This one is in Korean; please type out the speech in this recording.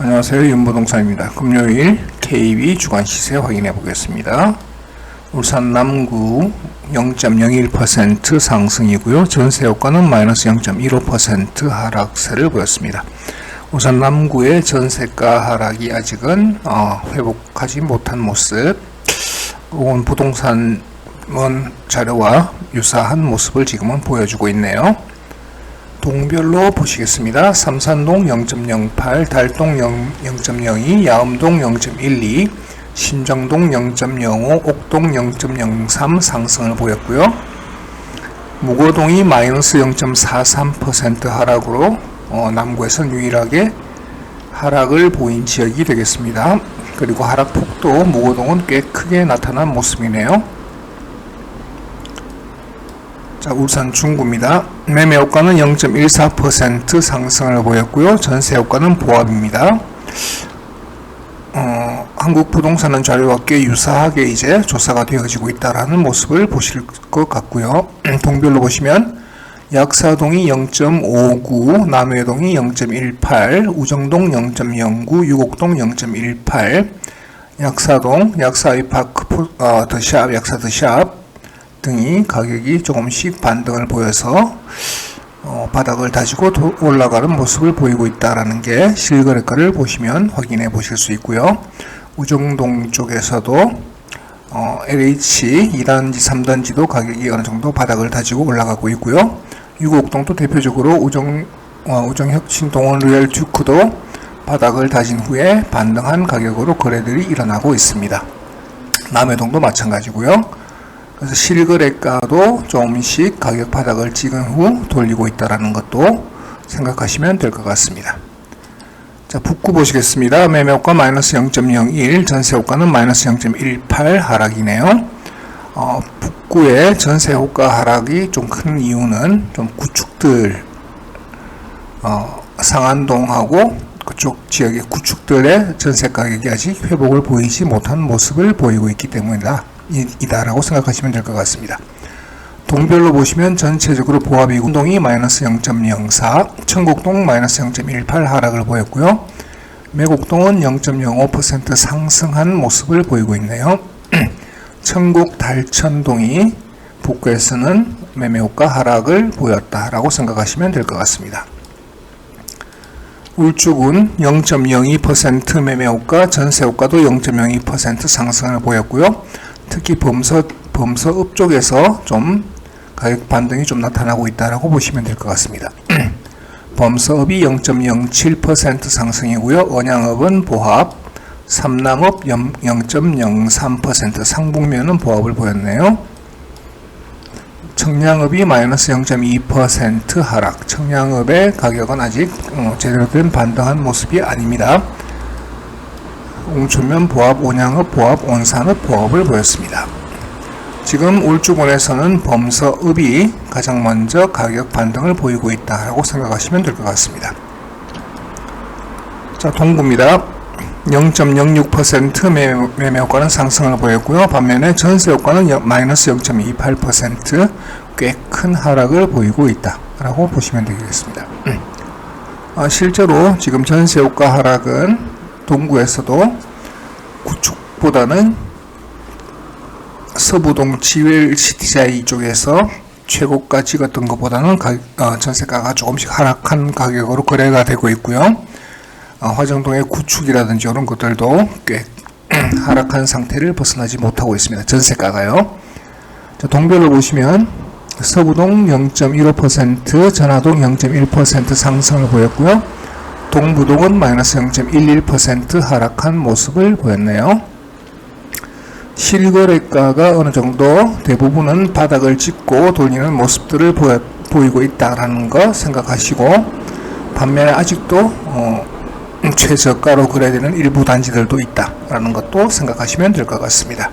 안녕하세요. 윤부동산입니다. 금요일 KB 주간 시세 확인해 보겠습니다. 울산 남구 0.01% 상승이고요. 전세 효과는 마이너스 0.15% 하락세를 보였습니다. 울산 남구의 전세가 하락이 아직은 어, 회복하지 못한 모습 혹은 부동산 자료와 유사한 모습을 지금은 보여주고 있네요. 동별로 보시겠습니다. 삼산동 0.08, 달동 0.02, 야음동 0.12, 신정동 0.05, 옥동 0.03 상승을 보였고요. 무거동이 마이너스 0.43% 하락으로 어, 남구에서 유일하게 하락을 보인 지역이 되겠습니다. 그리고 하락 폭도 무거동은 꽤 크게 나타난 모습이네요. 자, 울산 중구입니다. 매매 효과는 0.14% 상승을 보였고요. 전세 효과는 보합입니다. 어, 한국 부동산은 자료와 꽤 유사하게 이제 조사가 되어지고 있다라는 모습을 보실 것 같고요. 동별로 보시면 약사동이 0.59, 남해동이 0.18, 우정동 0.09, 유곡동 0.18, 약사동, 약사이파크 어, 더샵, 약사 더샵, 등이 가격이 조금씩 반등을 보여서 어, 바닥을 다지고 올라가는 모습을 보이고 있다라는 게 실거래가를 보시면 확인해 보실 수 있고요. 우정동 쪽에서도 어, LH 2단지, 3단지도 가격이 어느 정도 바닥을 다지고 올라가고 있고요. 유곡동도 대표적으로 우정 어, 우정혁신 동원 로얄 듀크도 바닥을 다진 후에 반등한 가격으로 거래들이 일어나고 있습니다. 남해동도 마찬가지고요. 그래서 실거래가도 조금씩 가격 바닥을 찍은 후 돌리고 있다는 것도 생각하시면 될 것 같습니다. 자, 북구 보시겠습니다. 매매효과 마이너스 0.01, 전세효과는 마이너스 0.18 하락이네요. 어, 북구의 전세효과 하락이 좀 큰 이유는 좀 구축들, 어, 상안동하고 그쪽 지역의 구축들의 전세 가격이 아직 회복을 보이지 못한 모습을 보이고 있기 때문이다. 이다라고 생각하시면 될 것 같습니다. 동별로 보시면 전체적으로 보합이 운동이 마이너스 0.04, 청곡동 마이너스 0.18 하락을 보였고요. 매곡동은 0.05% 상승한 모습을 보이고 있네요. 청곡 달천동이 북구에서는 매매효과 하락을 보였다라고 생각하시면 될 것 같습니다. 울주군 0.02% 매매효과, 전세효과도 0.02% 상승을 보였고요. 특히 범서 범서업 쪽에서 좀 가격 반등이 좀 나타나고 있다라고 보시면 될 것 같습니다. 범서업이 0.07% 상승이고요. 언양업은 보합, 삼남업 0.03% 상북면은 보합을 보였네요. 청량업이 마이너스 0.2% 하락. 청량업의 가격은 아직 어, 제대로 된 반등한 모습이 아닙니다. 웅초면 보합, 온양업 보합, 온산업 보합을 보였습니다. 지금 울주군에서는 범서읍이 가장 먼저 가격 반등을 보이고 있다고 생각하시면 될 것 같습니다. 자, 동구입니다. 0.06% 매매, 매매 효과는 상승을 보였고요. 반면에 전세 효과는 마이너스 0.28%꽤 큰 하락을 보이고 있다라고 보시면 되겠습니다. 아, 실제로 지금 전세 효과 하락은 동구에서도 구축보다는 서부동 지웰 시티자이 쪽에서 최고가 찍었던 것보다는 가, 어, 전세가가 조금씩 하락한 가격으로 거래가 되고 있고요. 어, 화정동의 구축이라든지 이런 것들도 꽤 하락한 상태를 벗어나지 못하고 있습니다. 전세가가요. 자, 동별로 보시면 서부동 0.15%, 전화동 0.1% 상승을 보였고요. 동부동은 마이너스 0.11% 하락한 모습을 보였네요. 실거래가가 어느 정도 대부분은 바닥을 찍고 돌리는 모습들을 보여, 보이고 있다라는 거 생각하시고 반면에 아직도 어, 최저가로 거래되는 일부 단지들도 있다라는 것도 생각하시면 될 것 같습니다.